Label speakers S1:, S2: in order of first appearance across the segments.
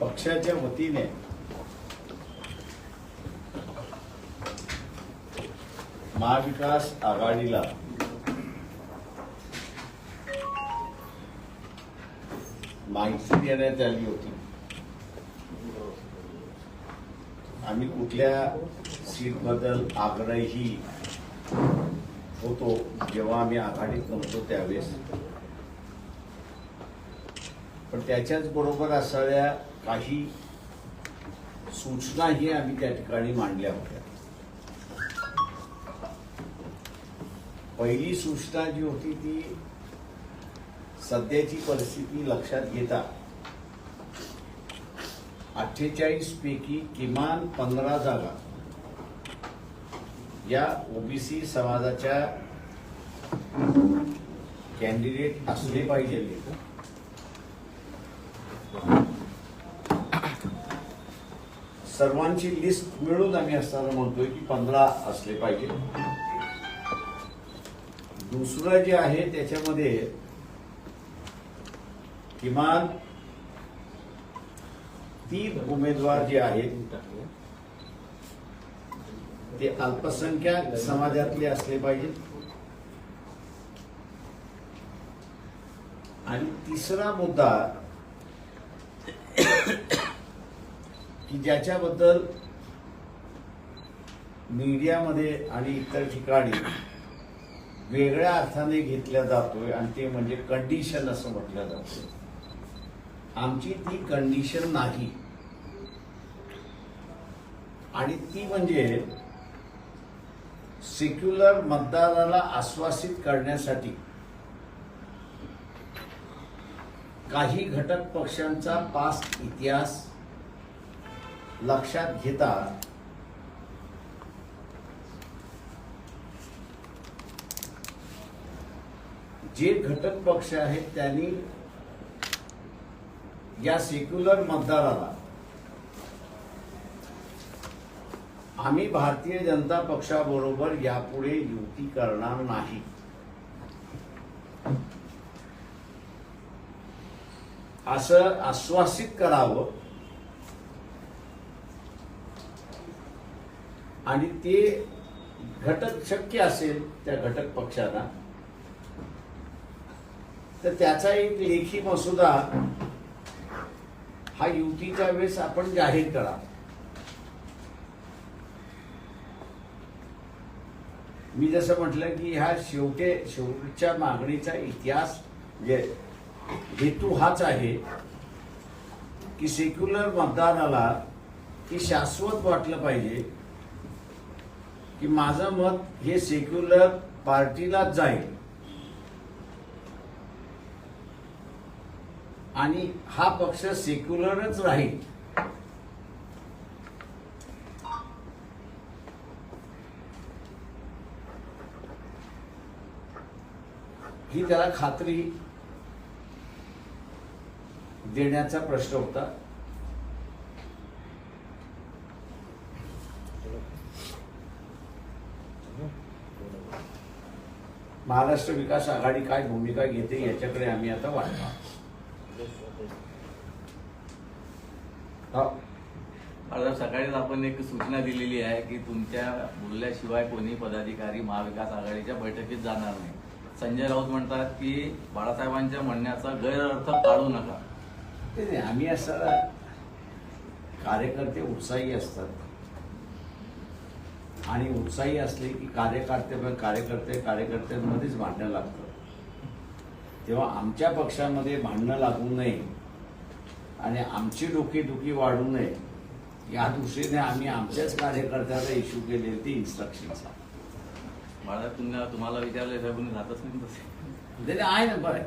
S1: पक्षाच्या वतीने. महाविकास आघाडीला. माहिती देण्यात आली होती. आम्ही कुठल्या सीटबद्दल आग्रही होतो जेव्हा आम्ही आघाडीत नव्हतो त्यावेळेस. पण त्याच्याच बरोबर असणाऱ्या काही सूचनाही आम्ही त्या ठिकाणी मांडल्या होत्या. पहिली सूचना जी होती ती सध्याची परिस्थिती लक्षात घेता अठ्ठेचाळीस पैकी किमान पंधरा जागा या ओबीसी समाजाच्या कॅन्डिडेट असले पाहिजे. सर्वांची लिस्ट मिळून आम्ही असताना म्हणतोय की पंधरा असले पाहिजे. दुसरं जे आहे त्याच्यामध्ये किमान तीन उमेदवार जे आहेत ते अल्पसंख्याक समाजातले असले पाहिजेत आणि तिसरा मुद्दा की ज्याच्याबद्दल मीडियामध्ये आणि इतर ठिकाणी वेगळ्या अर्थाने घेतल्या जातोय आणि ते म्हणजे कंडिशन असं म्हटलं जातं आमची ती कंडिशन नाही. आणि ती म्हणजे सेक्युलर मतदाराला आश्वासित करण्यासाठी काही घटक पक्षांचा पास इतिहास लक्षात घेता जे घटक पक्ष आहेत त्यांनी या सेक्युलर मतदाराला आम्ही भारतीय जनता पक्षाबरोबर यापुढे युती करणार नाही. असं आश्वासित करावं आणि ते घटक शक्य असेल त्या घटक पक्षाला तर त्याचा एक लेखी मसुदा हा युतीच्या वेळेस आपण जाहीर करा. मी जसं म्हटलं की ह्या शेवटे शेवटच्या मागणीचा इतिहास म्हणजे हेतू हाच आहे की सेक्युलर मतदानाला की शाश्वत वाटलं पाहिजे. की माझं मत हे सेक्युलर पार्टीलाच जाईल. आणि हा पक्ष सेक्युलरच राहील. ही त्याला खात्री देण्याचा प्रश्न होता. महाराष्ट्र विकास आघाडी काय भूमिका घेते याच्याकडे आम्ही आता वाटतो. हो.
S2: आता सकाळीच आपण एक सूचना दिलेली आहे की तुमच्या बोलल्याशिवाय कोणी पदाधिकारी महाविकास आघाडीच्या बैठकीत जाणार नाही. संजय राऊत म्हणतात की बाळासाहेबांच्या म्हणण्याचा गैरअर्थ काढू नका.
S1: ते नाही आम्ही असं कार्यकर्ते उत्साही असतात. आणि उत्साही असले की कार्यकर्ते कार्यकर्ते कार्यकर्त्यांमध्येच भांडणं लागतं. तेव्हा आमच्या पक्षामध्ये भांडणं लागू नये आणि आमची डोकेदुखी वाढू नये या दृष्टीने आम्ही आमच्याच कार्यकर्त्याला इश्यू केले ते इन्स्ट्रक्शनचा
S2: बाळा तुम्हाला
S1: त्याने आहे ना बरं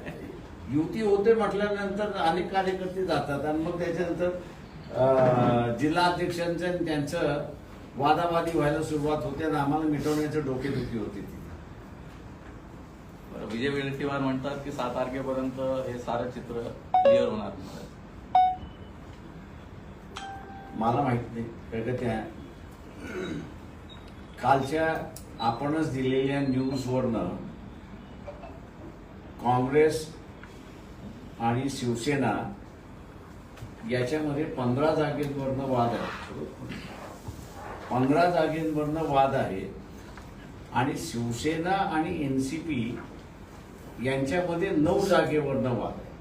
S1: युती होते म्हटल्यानंतर अनेक कार्यकर्ते जातात. आणि मग त्याच्यानंतर जिल्हाध्यक्षांचं त्यांचं वादावादी व्हायला सुरुवात होते आणि आम्हाला मिटवण्याचं डोकेदुखी होती ती.
S2: विजय वडेट्टीवार म्हणतात की सात तारखेपर्यंत हे सारं चित्र क्लिअर होणार
S1: मला माहीत नाही कारण का त्या कालच्या आपणच दिलेल्या न्यूजवरनं काँग्रेस आणि शिवसेना याच्यामध्ये पंधरा जागेंवरनं वाद आहे. पंधरा जागेंवरनं वाद आहे. आणि शिवसेना आणि एन सी पी यांच्यामध्ये नऊ जागेवरनं वाद आहे.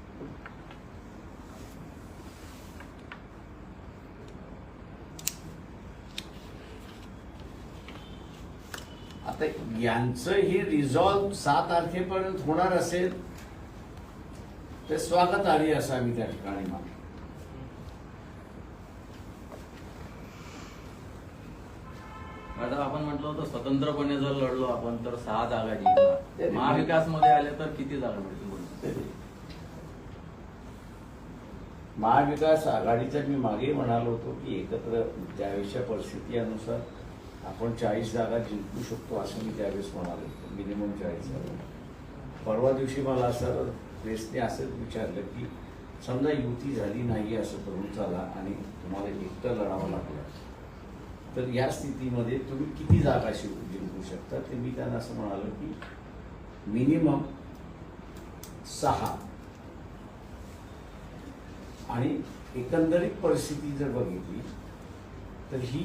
S1: आता यांचं हे रिझॉल्व सात तारखेपर्यंत होणार असेल तर स्वागत आली असावी त्या ठिकाणी मला
S2: मॅडम आपण म्हटलं होतं स्वतंत्रपणे जर लढलो आपण तर सहा जागा जिंकणार. महाविकासमध्ये आले तर किती जागा मिळतील
S1: महाविकास आघाडीचा मी मागे म्हणालो होतो की एकत्र त्यावेळेसच्या परिस्थिती अनुसार आपण चाळीस जागा जिंकू शकतो असं मी त्यावेळेस म्हणालो होतो मिनिमम चाळीस जागा. परवा दिवशी मला असं प्रेसने असंच विचारलं की समजा युती झाली नाही असं करून चला आणि तुम्हाला एकटं लढावं लागलं तर या स्थितीमध्ये तुम्ही किती जागा शिव जिंकू शकता? ते मी त्यांना असं म्हणालो की मिनिमम सहा. आणि एकंदरीत परिस्थिती जर बघितली तर ही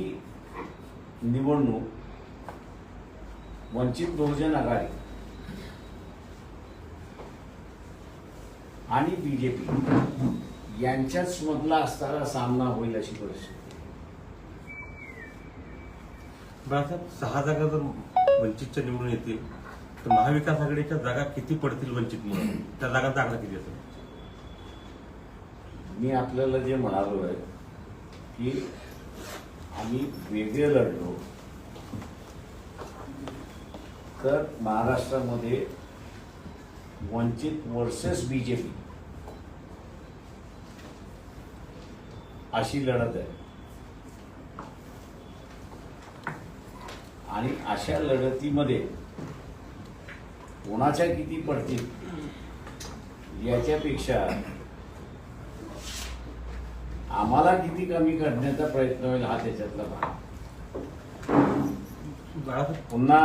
S1: निवडणूक वंचित बहुजन आघाडी आणि बीजेपी यांच्याच मधला असताना सामना होईल अशी परिस्थिती.
S3: बाळासाहेब सहा जागा जर वंचितच्या निवडून येतील तर महाविकास आघाडीच्या जागा किती पडतील वंचितमुळे त्या जागांचा आकडा किती असेल?
S1: मी आपल्याला जे म्हणालो आहे की आम्ही वेगळे लढलो तर महाराष्ट्रामध्ये वंचित वर्सेस बीजेपी अशी लढत आहे. आणि अशा लढतीमध्ये कोणाच्या किती पडतील याच्यापेक्षा आम्हाला किती कमी करण्याचा प्रयत्न होईल हा त्याच्यातला भाग. पुन्हा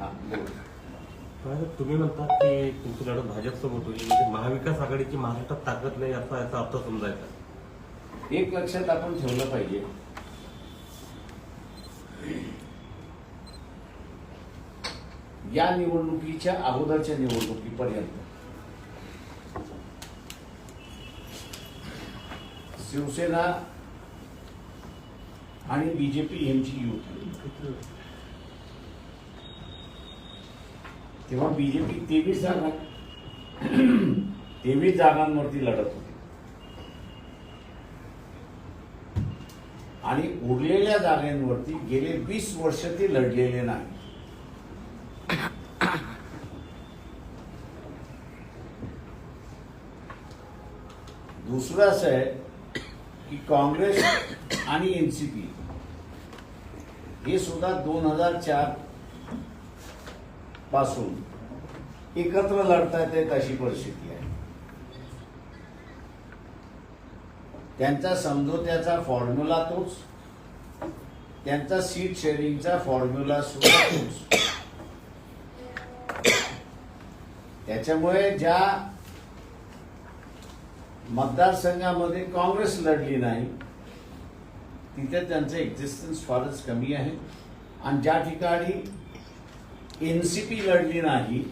S1: हा,
S3: तुम्ही म्हणता की तुमची लढत भाजपसोबत होईल. म्हणजे महाविकास आघाडीची महाराष्ट्रात ताकद नाही असा याचा अर्थ समजायचा.
S1: एक लक्षात आपण ठेवलं पाहिजे. या निवडणुकीच्या अगोदरच्या निवडणुकीपर्यंत. शिवसेना आणि बीजेपी यांची युती. तेव्हा बीजेपी तेवीस जागा तेवीस जागांवरती लढत होती. आणि उरलेल्या जागांवरती गेले वीस वर्ष ते लढलेले नाही दुसरं असं आहे की काँग्रेस आणि एनसीपी हे सुद्धा दोन हजार चारपासून एकत्र लढतायत येत अशी परिस्थिती आहे. त्यांचा समझोत्याचा फॉर्म्युला तोच. त्यांचा सीट शेअरिंगचा फॉर्म्युला सुद्धा तोच. त्याच्यामुळे ज्या मतदारसंघामध्ये काँग्रेस लढली नाही. तिथे त्यांचं एक्झिस्टन्स फारच कमी आहे. आणि ज्या ठिकाणी एनसीपी लढली नाही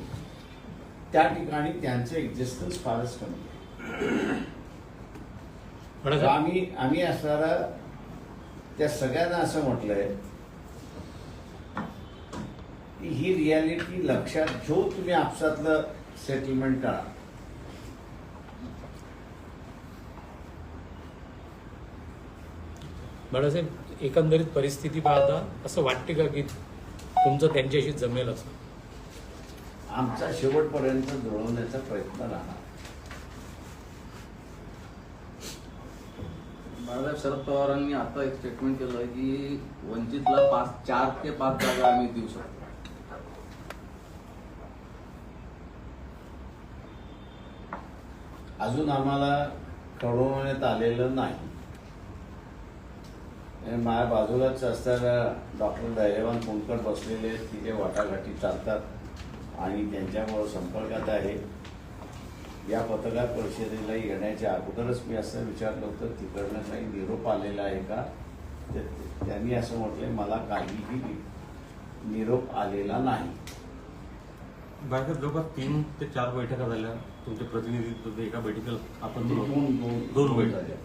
S1: त्या ठिकाणी त्यांचं एक्झिस्टन्स फारच कमी आहे. आम्ही आम्ही असणारा त्या सगळ्यांना असं म्हटलंय की ही रियालिटी लक्षात घेऊन तुम्ही आपसातलं सेटलमेंट करा.
S4: बाळासाहेब एकंदरीत परिस्थिती पाहता असं वाटते का की तुमचं त्यांच्याशी जमेल असं?
S1: आमचा शेवटपर्यंत जुळवण्याचा प्रयत्न राहणार.
S2: बाळासाहेब शरद पवारांनी आता एक स्टेटमेंट केलं आहे की वंचितला पाच चार ते पाच जागा आम्ही देऊ शकतो.
S1: अजून आम्हाला कळवण्यात आलेलं नाही. माझ्या बाजूलाच असताना डॉक्टर धैर्यवान कोणकर बसलेले आहेत, तिथे वाटाघाटी चालतात आणि त्यांच्यामुळं संपर्कात आहे. या पत्रकार परिषदेला येण्याच्या अगोदरच मी असं विचारलं होतं तिकडनं काही निरोप आलेला आहे का? त्यांनी असं म्हटलंय मला काहीही निरोप आलेला नाही.
S3: बाळासाहेब जवळपास तीन ते चार बैठका झाल्या. तुमचे प्रतिनिधी एका बैठकीला आपण
S1: दोन दोन
S3: दोन बैठका
S1: झाल्या.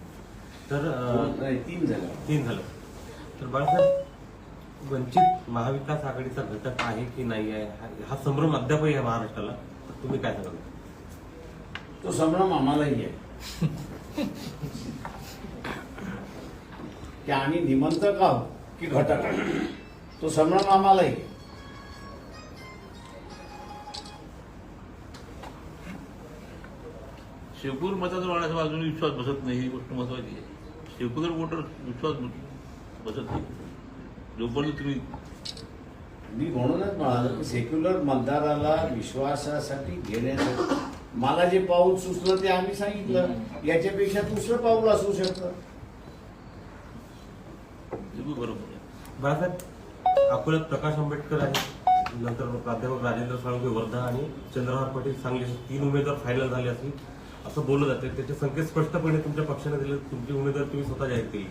S3: तर
S1: नाही, तीन झाल्या
S3: तीन झालं. तर बाळासाहेब वंचित महाविकास आघाडीचा घटक आहे की नाही आहे? हा- संभ्रम अद्यापही आहे महाराष्ट्राला. तर तुम्ही काय सांगाल?
S1: तो संभ्रम आम्हालाही आहे. की आम्ही निमंत्रक आहोत? की घटक तो संभ्रम आम्हालाही आहे.
S5: शिवपूर मताचा बाळासाहेब अजून विश्वास बसत नाही ही गोष्ट महत्वाची आहे. शिवपूर वोटर विश्वास बसत नाही. जोपर्यंत तुम्ही
S1: मी म्हणूनच म्हणालो की सेक्युलर मतदाराला विश्वासासाठी घेण्यासाठी मला जे पाऊल सुचलं ते आम्ही सांगितलं. याच्यापेक्षा दुसरं पाऊल असू शकतं.
S5: बरोबर
S3: अकोल्यात प्रकाश आंबेडकर आहे नंतर प्राध्यापक राजेंद्र साळुंके वर्धा आणि चंद्रहार पाटील सांगली तीन उमेदवार फायनल झाले असतील. असं बोललं जाते. त्याचे संकेत स्पष्टपणे तुमच्या पक्षाने दिले. तुमची उमेदवार तुम्ही स्वतः जाहीर केली.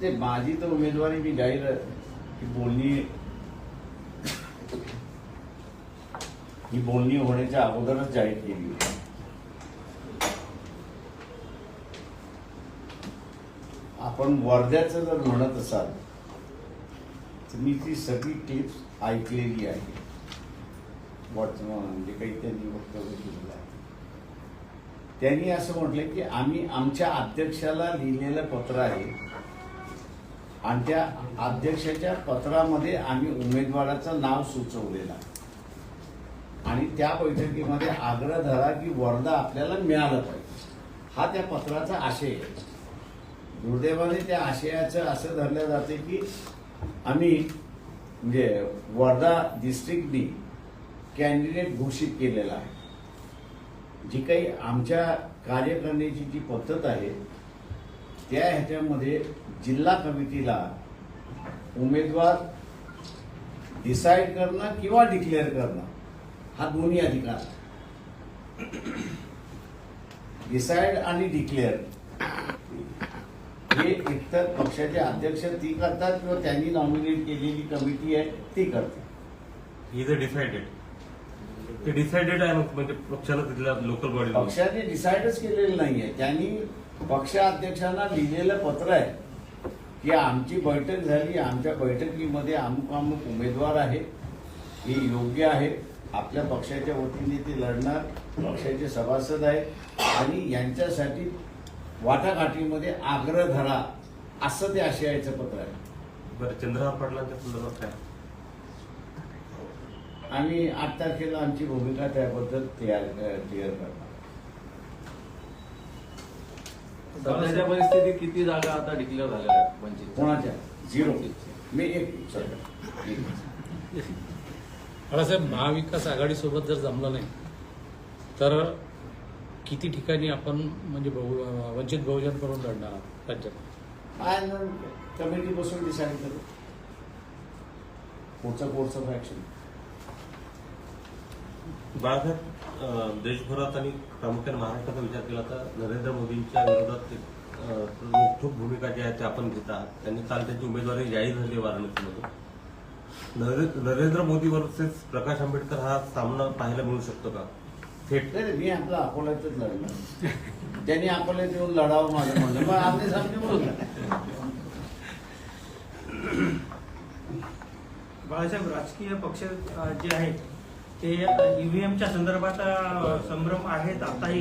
S1: ते माझी तर उमेदवारी मी जाहीर की बोलणी ही बोलणी होण्याच्या अगोदरच जाहीर केली होती. आपण वर्ध्याचं जर म्हणत असाल तर मी ती सगळी टिप्स ऐकलेली आहे. वर्तमान म्हणजे काही त्यांनी वक्तव्य केलेलं आहे. त्यांनी असं म्हटलं की आम्ही आमच्या अध्यक्षाला लिहिलेलं पत्र आहे आणि त्या अध्यक्षाच्या पत्रामध्ये आम्ही उमेदवाराचं नाव सुचवलेलं आणि त्या बैठकीमध्ये आग्रह धरा की वर्धा आपल्याला मिळालं पाहिजे. हा त्या पत्राचा आशय आहे. दुर्दैवाने त्या आशयाचं असं धरलं जाते की आम्ही म्हणजे वर्धा डिस्ट्रिक्टनी कॅन्डिडेट घोषित केलेला आहे. जी काही आमच्या कार्य करण्याची जी पद्धत आहे त्या ह्याच्यामध्ये जिल्हा कमिटीला उमेदवार डिसाईड करणं किंवा डिक्लेअर करणं हा दोन्ही अधिकार आहे डिसाईड आणि डिक्लेअर हे एकतर पक्षाचे अध्यक्ष ती करतात किंवा त्यांनी नॉमिनेट केलेली कमिटी आहे ती करते
S3: इज अ डिसाइडेड ते डिसाइडेड आहे मग म्हणजे पक्षानं तिथल्या लोकल बॉडी
S1: पक्षाने डिसाईडच केलेलं नाहीये. त्यांनी पक्षाध्यक्षांना लिहिलेलं पत्र आहे की आमची बैठक झाली आमच्या बैठकीमध्ये अमुक अमुक उमेदवार आहे हे योग्य आहे. आपल्या पक्षाच्या वतीने ते लढणार पक्षाचे सभासद आहेत. आणि यांच्यासाठी वाटाघाटीमध्ये आग्रह धरा असं ते आशयाचं पत्र आहे.
S3: बरं चंद्रहार पाटलांच्या संदर्भात काय?
S1: आम्ही आठ तारखेला आमची भूमिका त्याबद्दल तयार क्लिअर करणार.
S2: सध्याच्या परिस्थितीत किती जागा आता डिक्लेअर झालेल्या आहेत वंचित
S1: कोणाच्या? झिरो मी एक.
S4: बाळासाहेब महाविकास आघाडीसोबत जर जमलं नाही तर किती ठिकाणी आपण म्हणजे बहु वंचित बहुजन करून लढणार आहात राज्यात?
S1: आणि कमिटी बसून डिसाईड करू पुढचं पुढचं ऍक्शन
S3: बाळासाहेब देशभरात आणि प्रामुख्याने महाराष्ट्राचा विचार केला तर नरेंद्र मोदींच्या विरोधात रोखठोक भूमिका जी आहे ते आपण घेत आहात. त्यांनी काल त्यांची उमेदवारी जाहीर झाली वाराणसीमध्ये. नरे- नरेंद्र मोदी वर्सेस प्रकाश आंबेडकर हा सामना पाहायला मिळू शकतो का? थेट.
S1: मी आपला अकोल्यातच लढणार. त्यांनी अकोल्यात येऊन लढावं माझं म्हणलं सामने बोलला
S6: बाळासाहेब राजकीय पक्ष जे आहेत ते ईव्हीएमच्या संदर्भात संभ्रम आहेत आताही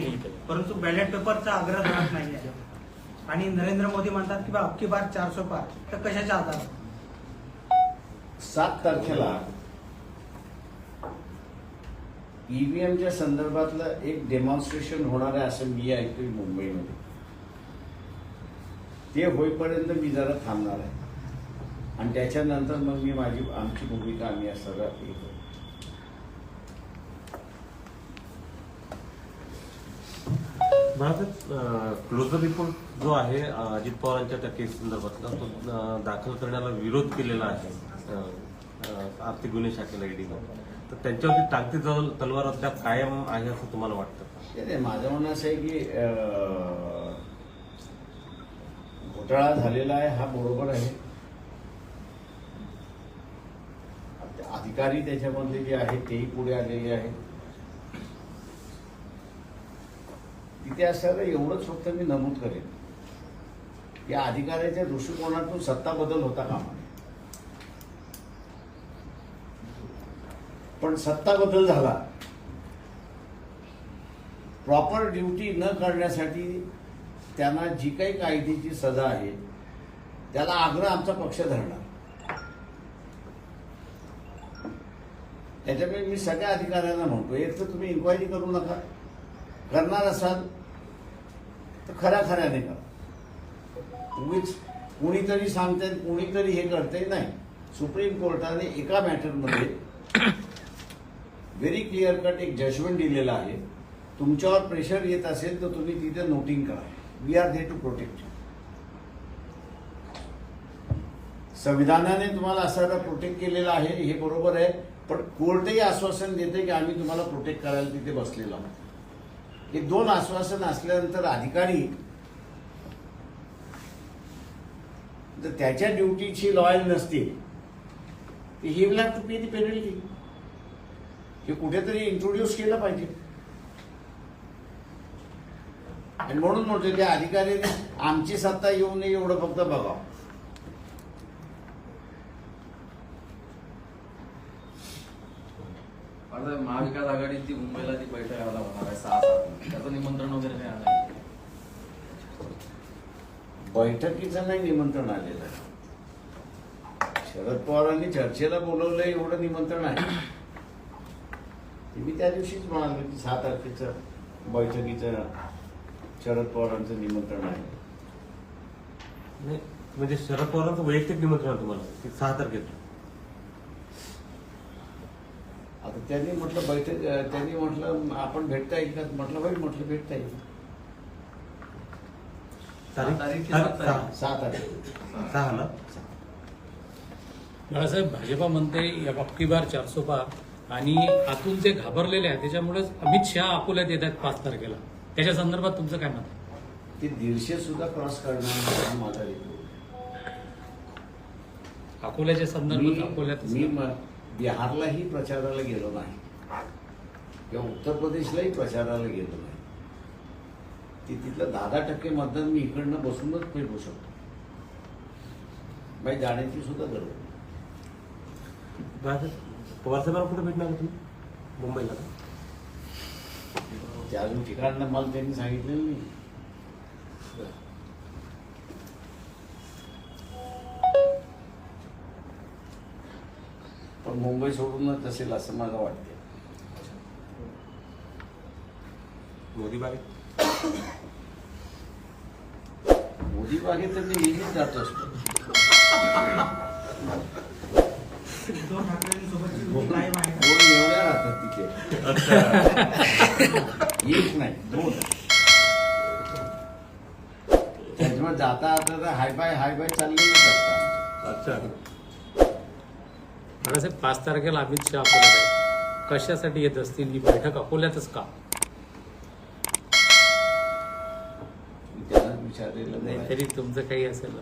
S6: परंतु बॅलेट पेपरचा आग्रह धरत नाही आहे. आणि नरेंद्र मोदी म्हणतात की बा अबकी बार चारशे पार. तर कशाच्या आधार?
S1: सात तारखेला ईव्हीएमच्या संदर्भातलं एक डेमॉन्स्ट्रेशन होणार आहे असं मी ऐकतोय मुंबईमध्ये. ते होईपर्यंत मी जरा थांबणार आहे. आणि त्याच्यानंतर मग मी माझी आमची भूमिका आम्ही या भारतात क्लोज करू.
S3: क्लोजर रिपोर्ट जो आहे अजित पवारांच्या त्या केस संदर्भातला तो दाखल करण्याला विरोध केलेला आहे आर्थिक गुन्हे शाखेला ईडीनं तर त्यांच्यावरती टांगती जवळ तलवार अद्याप कायम आहे असं तुम्हाला वाटतं
S1: माझं म्हणणं असं आहे की घोटाळा झालेला आहे हा बरोबर आहे. अधिकारी त्याच्यामधले जे आहेत तेही पुढे आलेले आहेत. तिथे एवढंच फक्त मी नमूद करेन. या अधिकाऱ्याच्या दृष्टिकोनातून सत्ता बदल होता का पण सत्ता बदल झाला. प्रॉपर ड्युटी न करण्यासाठी त्यांना जी काही कायदेची सजा आहे त्याला आग्रह आमचा पक्ष धरणार. त्याच्यामुळे मी सगळ्या अधिकाऱ्यांना म्हणतो एक तर तुम्ही इन्क्वायरी करू नका. करणार असाल तर खऱ्या खऱ्याने करा उगीच कुणीतरी सांगते कुणीतरी हे करते नाही. सुप्रीम कोर्टाने एका मॅटरमध्ये व्हेरी क्लिअर कट एक जजमेंट दिलेला आहे. तुमच्यावर प्रेशर येत असेल तर तुम्ही तिथे नोटिंग करा. We are there to protect संविधानाने तुम्हाला असायला प्रोटेक्ट केलेलं आहे हे बरोबर आहे. पण कोर्टही आश्वासन देते की आम्ही तुम्हाला प्रोटेक्ट करायला तिथे बसलेलो आहोत. हे दोन आश्वासन असल्यानंतर अधिकारी जर त्याच्या ड्युटीची लॉयल नसतील तर he will have to pay the penalty हे कुठेतरी इंट्रोड्यूस केलं पाहिजे. आणि म्हणून म्हणतो त्या अधिकाऱ्याने आमची सत्ता येऊ नये एवढं फक्त बघावं.
S2: आता महाविकास आघाडीची मुंबईला जी बैठक आता होणार आहे सहा सात त्याचं निमंत्रण वगैरे काय आलं?
S1: बैठकीचं नाही निमंत्रण आलेलं आहे. शरद पवारांनी चर्चेला बोलवलं एवढं निमंत्रण आहे ते मी त्या दिवशीच म्हणालो की सहा तारखेचं बैठकीचं शरद पवारांचं निमंत्रण आहे
S3: नाही म्हणजे शरद पवारांचं वैयक्तिक निमंत्रण आहे तुम्हाला की सहा तारखेचं
S1: आता त्यांनी म्हटलं बैठक त्यांनी म्हटलं आपण भेटता येईल का म्हटलं बाई म्हटलं भेटता येईल
S3: तारीख? सहा.
S1: तारखे.
S3: सहा ना
S4: बाळासाहेब भाजपा म्हणते या बाबकी बार चारसो पार. आणि आतून जे घाबरलेले आहेत. त्याच्यामुळेच अमित शहा अकोल्यात येत आहेत पाच तारखेला. त्याच्या संदर्भात तुमचं काय मत आहे?
S1: ते दीडशे सुद्धा क्रॉस करणार माझा.
S4: अकोल्याच्या संदर्भात अकोल्यात
S1: म- बिहारलाही प्रचाराला गेलो नाही. किंवा उत्तर प्रदेशलाही प्रचाराला गेलो नाही. ते तिथलं दहा दहा टक्के मतदान मी इकडनं बसूनच पेटवू शकतो. बाई जाण्याची सुद्धा गरज नाही.
S3: पवार साहेबांना कुठे भेटणार तुम्ही? मुंबईला? का?
S1: ते अजून ठिकाण मला त्यांनी सांगितलेलं नाही. मुंबई सोडूनच असेल असं मला वाटते
S3: मोदी बागेत
S1: तर मी नेहमीच जात असतो.
S6: उद्धव ठाकरेंसोबतची?
S1: दोन एवढ्या राहतात तिथे. एक नाही दोन. त्याच्यामुळे जाता आता तर हाय बाय हाय बाय चाललेलीच असतात
S3: अच्छा.
S4: बाळासाहेब पाच तारखेला अमित शहा अकोल्यात आहे. कशासाठी येत असतील ही बैठक अकोल्यातच का? तरी तुमचं काही असेल ना